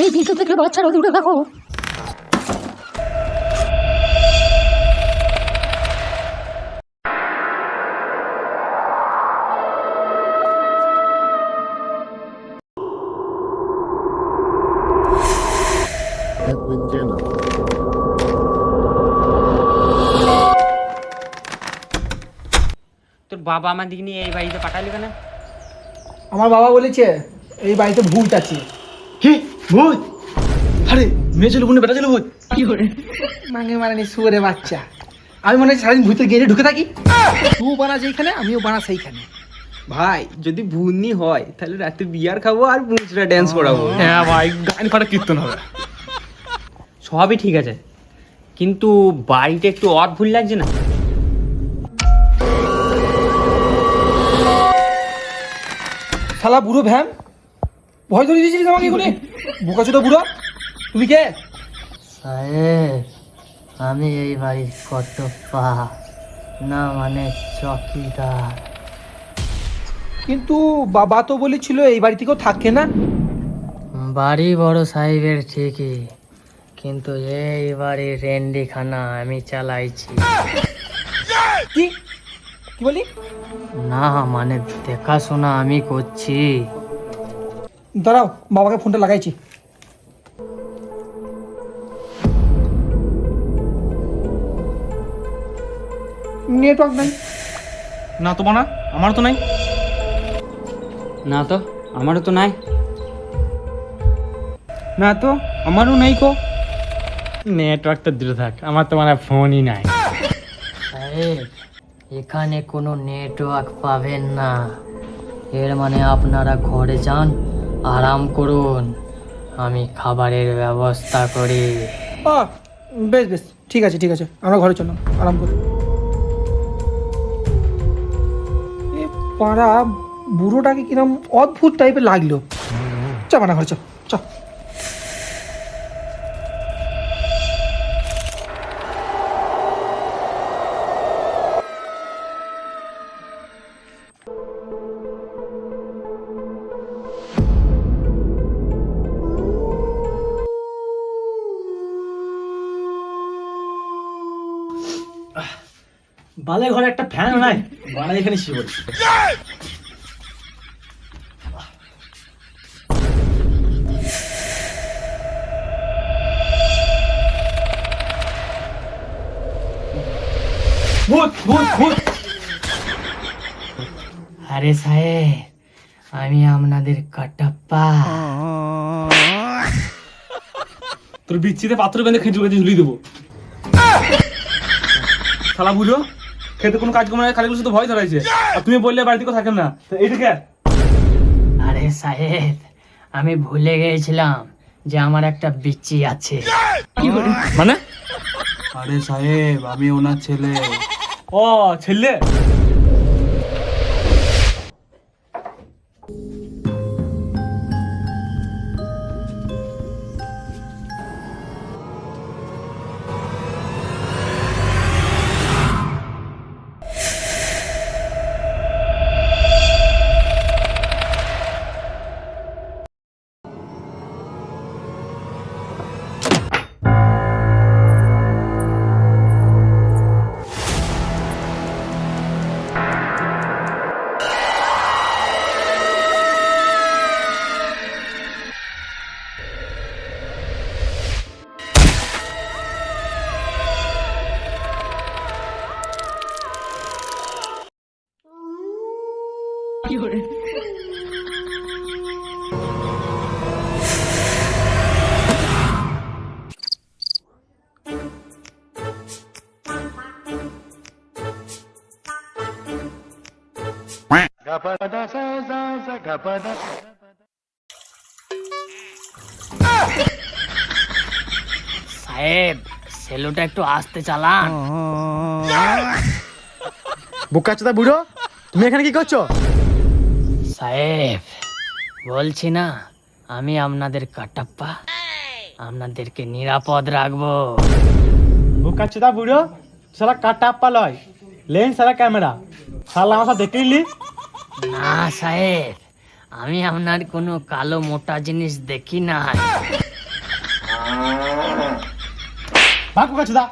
এই ভিতর থেকে বাচ্চারা দূরে থাকো। তোর বাবা আমার দিকে নিয়ে এই বাড়িতে পাঠালি কেন? আমার বাবা বলেছে এই বাড়িতে ভূত আছে। ভূত! আরে মেয়ে ছিল বোনে বেটা ছিল ভূত? মাঙে মারানি শুয়ারে বাচ্চা। আমি মনে হয় সারাদিন ভূতের গেড়ে ঢুকে থাকি। তুই বানা যেইখানে আমিও বানা সেইখানে। ভাই যদি ভুলনি হয় তাহলে রাতে বিয়ার খাব আর মুচরা ড্যান্স করাবো। হ্যাঁ ভাই গান ফাটা কীর্তন হবে। সবই ঠিক আছে। কিন্তু বাড়িতে একটু অদ ভুল লাগছে না? শালা বুড়ো ভ্যাম ভয় ধরে দিয়েছিলিস আমাকে এখানে বোকা ছোট বুড়ো। তুমি কে? সাহেব আমি এই বাড়ির কর্তব্যা। না মানে চকিদার। কিন্তু বাবা তো বলেছিল এই বাড়িতে কেউ থাকে না। বাড়ি বড় সাহেবের ঠিকই কিন্তু এই বাড়ির রেন্ডিখানা আমি চালাইছি। কি? কি বলি? না মানে দেখাশোনা আমি করছি। দাঁড়াও বাবাকে ফোনটা লাগাইছি। নেটওয়ার্ক নাই। না তো বানা আমার তো নাই। না তো আমারও তো নাই। না তো আমারও নেই কো। নেটওয়ার্কটা দূরে থাক আমার তো মানে ফোনই নাই। সাহেব এখানে কোনো নেটওয়ার্ক পাবেন না। এর মানে আপনারা ঘরে যান আরাম করুন। আমি খাবারের ব্যবস্থা করি। বেশ বেশ। ঠিক আছে ঠিক আছে। আমরা ঘরে চললাম। আরাম করি এ পাড়া বুড়োটাকে কিরম অদ্ভুত টাইপের লাগল। চ মানা ঘরে চ চ বালে ঘরে একটা ফ্যান নাই। বানা এখানে শিব ভূত ভূত ভূত। আরে সাহেব আমি আপনাদের কাটাপ্পা তোর বিচ্ছিতে পাত্র বেঁধে খেজুর গাছে ঝুলিয়ে দেবো। শালা বুঝো খেতে কোনো কাজ কমে খালি শুধু ভয় ধরাইছে। আর তুমি বললে বাড়িতে কেউ থাকেন না। তো এইটাকে আরে সাহেব আমি ভুলে গিয়েছিলাম যে আমার একটা বিচি আছে। মানে? আরে সাহেব আমি ওনার ছেলে। ও ছেলে? সাহেব সেলোটা একটু আস্তে চালান। বুকাচ্ছা বুড়ো তুমি এখানে কি করছ? সাহেব বলছি না আমি আপনাদের কাটাপ্পা। আপনাদেরকে নিরাপদ রাখব। বুকাচ্ছা বুড়ো সারা কাটা পালয় লেন্স সারা ক্যামেরা। শালা আমার সাথে দেখে নিলি? না সাহেব আমি আপনার কোনো কালো মোটা জিনিস দেখি না ভাগ দা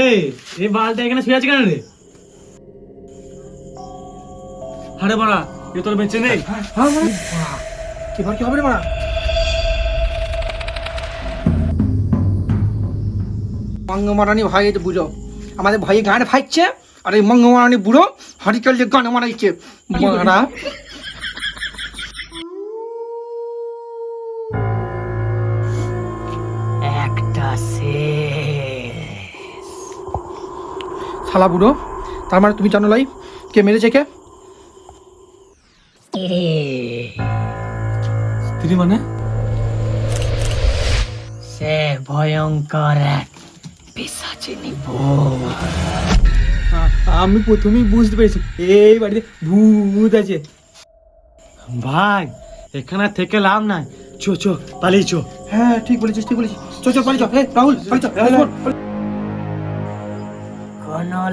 এই এই বালটা এখানে শুয়ে আছে কেন রে? আরে বাড়া এ তোর বেঁচে নেই। হ্যাঁ মানে কি হবে রে মারা মঙ্গমারানি ভাই তো বুঝো আমাদের ভাই গান ফাইছে আর এই মঙ্গমারানি বুড়ো হরিকেল যে গান মারাইছে। মারা শালা বুড়ো। তার মানে তুমি জানো লাই কে মেরেছে কে? স্ত্রী। মানে? সে ভয়ঙ্কর এক পিসাচিনি ভূত আমি প্রথমেই বুঝতে পেরেছি এই বাড়িতে ভূত আছে। ভাই এখানে থেকে লাভ নাই। চো চো পালিয়ে চো। হ্যাঁ ঠিক বলেছিস ঠিক বলেছিস। চো চো পালিয়ে চল হে রাহুল পালি চল।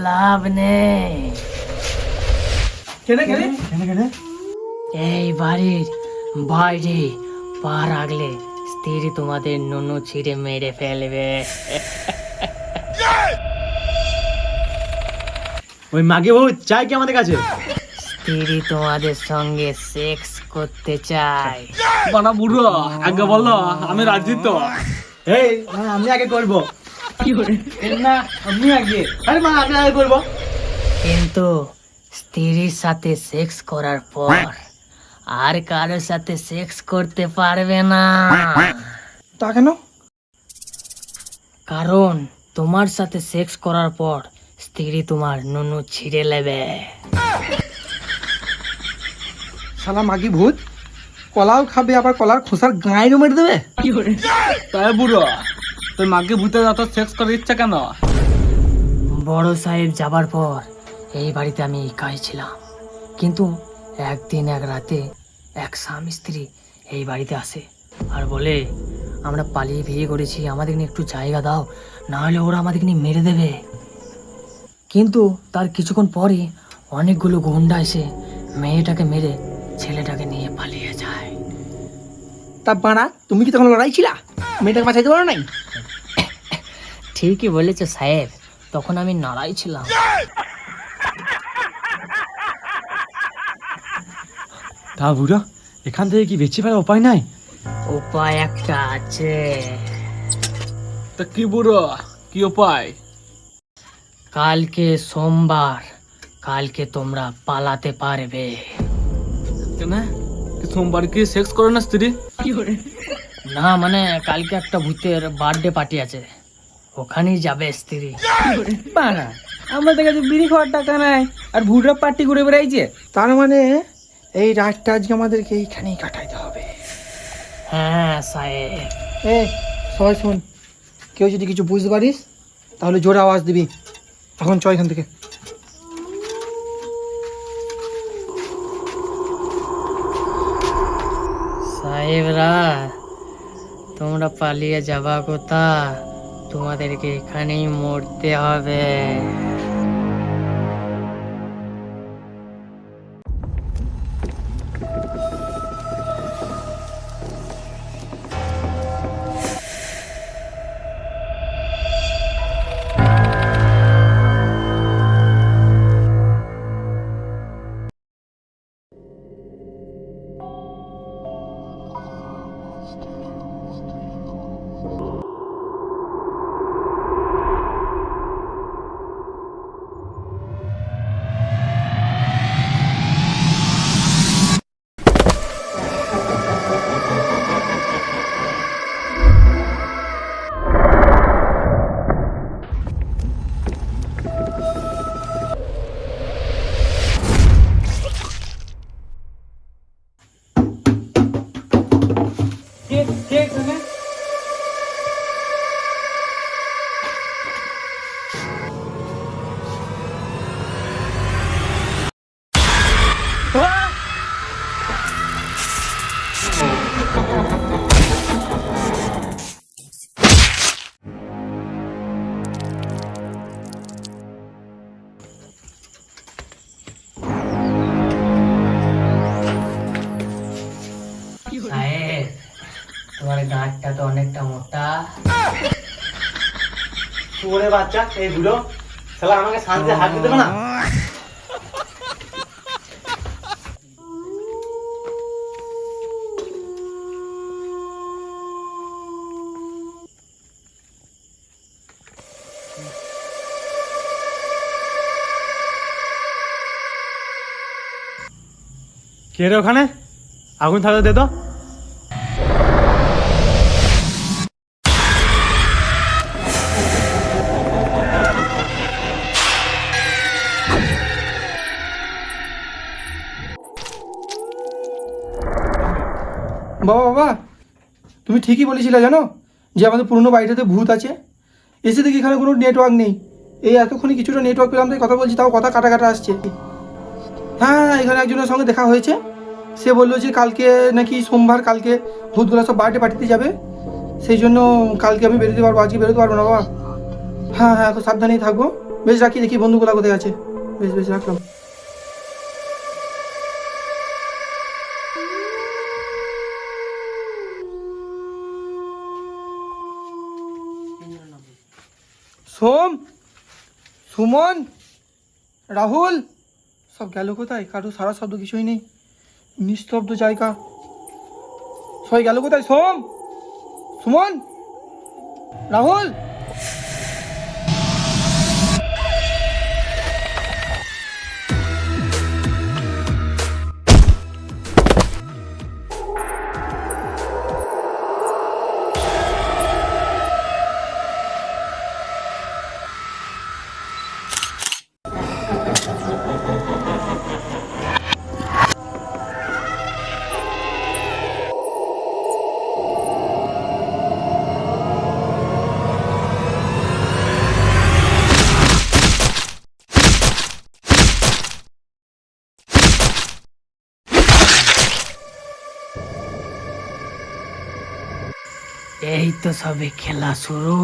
লাভ নেই। এই বাড়ির বাইরে পা রাখলে স্ত্রী তোমাদের নুনু ছিঁড়ে মেরে ফেলবে। ওই মাগে ভূত চাই কি আমাদের কাছে? স্ত্রী তোমাদের সঙ্গে সেক্স করতে চায়। বানা বুড়ো আগে বলল আমি রাজি তো। এই আমি আগে করব। না আমি আগে। আরে মা আমি আগে করব। কিন্তু স্ত্রীর সাথে সেক্স করার পর আর কারোর সাথে সেক্স করতে পারবে না। তা কেন? কারণ তোমার সাথে সেক্স করার পর স্ত্রী তোমার নুনু ছিঁড়ে নেবে। শালা মাগি ভূত কলাও খাবে আবার কলার খোসার গাঁয়েরও মেরে দেবে? তাই বুড়ো। তোর মাকে ভূতে যত সেক্স করার ইচ্ছা কেন? বড় সাহেব যাবার পর এই বাড়িতে আমি একাই ছিলাম। কিন্তু একদিন এক রাতে এক স্বামী স্ত্রী এই বাড়িতে আসে আর বলে আমরা পালিয়ে বিয়ে করেছি আমাদের নিয়ে একটু জায়গা দাও না হলে ওরা আমাদের নিয়ে মেরে দেবে। কিন্তু তার কিছুক্ষণ পরই অনেকগুলো গুন্ডা এসে মেয়েটাকে মেরে ছেলেটাকে নিয়ে পালিয়ে যায়। তা বানা তুমি কি তখন লড়াই ছিলা? মেয়েটাকে বাঁচাইতে পারো নাই? ঠিকই বলেছে সাহেব তখন আমি নাড়াই ছিলাম। তা বুড়ো এখান থেকে কি বেঁচে ফেলার উপায় নাই? উপায় একটা আছে। তা কি বুড়ো কি উপায়? কালকে সোমবার কালকে তোমরা পালাতে পারবে। কেন? সোমবার কি সেক্স করে না স্ত্রী? না মানে কালকে একটা ভূতের বার্থডে পার্টি আছে। ওখানেই যাবে স্ত্রী। বানা আমাদের কাছে বিড়ি খাওয়ার টাকা নাই আর ভুটরা পার্টি ঘুরে বেড়াইছে তার মানে এই রাতটা আজকে আমাদেরকে এইখানেই কাটাইতে হবে। হ্যাঁ সাহেব। এ সবাই শোন কেউ যদি কিছু বুঝতে পারিস তাহলে জোরে আওয়াজ দিবি। এখন চ এখান থেকে। সাহেবরা তোমরা পালিয়ে যাবা কোথা তোমাদেরকে এখানেই মরতে হবে। Diğer kısmı তো অনেকটা মোটা। ওরে বাচ্চা, এই বুড়ো। শালা, আমাকে শান্তি হাত দিতে না? কে রে ওখানে? আগুন থাকলে দে তো। ঠিকই বলেছিলে জানো? যে আমাদের পুরনো বাড়িটাতে ভূত আছে। এসে দেখি এখানে কোনো নেটওয়ার্ক নেই। এই এতক্ষণে কিছুটা নেটওয়ার্ক পেলাম তাই কথা বলছি, তাও কথা কাটা কাটা আসছে। হ্যাঁ এখানে একজনের সঙ্গে দেখা হয়েছে। সে বলল যে কালকে নাকি সোমবার, কালকে ভূতগুলো সব বার্থডে পার্টিতে যাবে। সেই জন্য কালকে আমি বেরোতে পারব, আজকে বেরোতে পারব না বাবা হ্যাঁ হ্যাঁ সাবধানেই থাকব। বেশ, রাখি, দেখি বন্ধুগুলো কোথায় আছে। বেশ বেশ, রাখলাম। সোম, সুমন, রাহুল, সব গেল কোথায়? কারও সারা শব্দ কিছুই নেই। নিস্তব্ধ জায়গা। সবাই গেল কোথায়? সোম, সুমন, রাহুল? এই তো সবে খেলা শুরু।